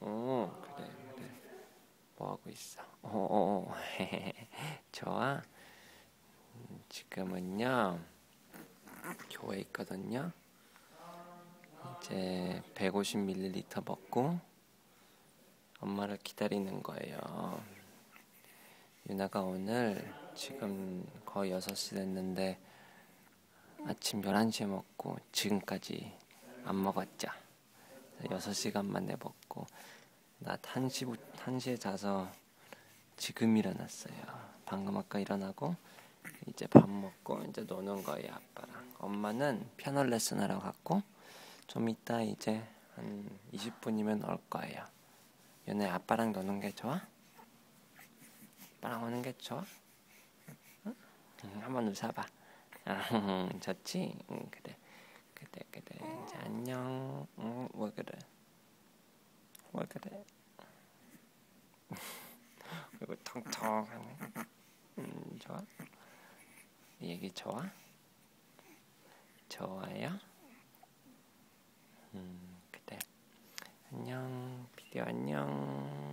어, 그래, 그래. 뭐 하고 있어? 어, 어, 어. 좋아. 음, 지금은요, 교회 있거든요. 이제 150ml 먹고 엄마를 기다리는 거예요. 유나가 오늘 지금 거의 6시 됐는데 아침 11시에 먹고 지금까지 안 먹었죠. 6시간 만에 먹고 낮 1시, 1시에 자서 지금 일어났어요. 방금 아까 일어나고 이제 밥 먹고 이제 노는 거예요 아빠랑. 엄마는 피아노 레슨 하러 갔고 좀 이따 이제 한 20분이면 올 거예요. 연애 아빠랑 노는 게 좋아? 아빠랑 오는 게 좋아? 응? 응, 한번 웃어봐. 아, 좋지? 응, 그래. 그래, 그래. 이제 안녕. 응, 왜 그래? 왜 그래? 그리고 텅텅하네. 음, 좋아? 얘기 좋아? 좋아요? 음, 그래. 안녕. 비디오 안녕.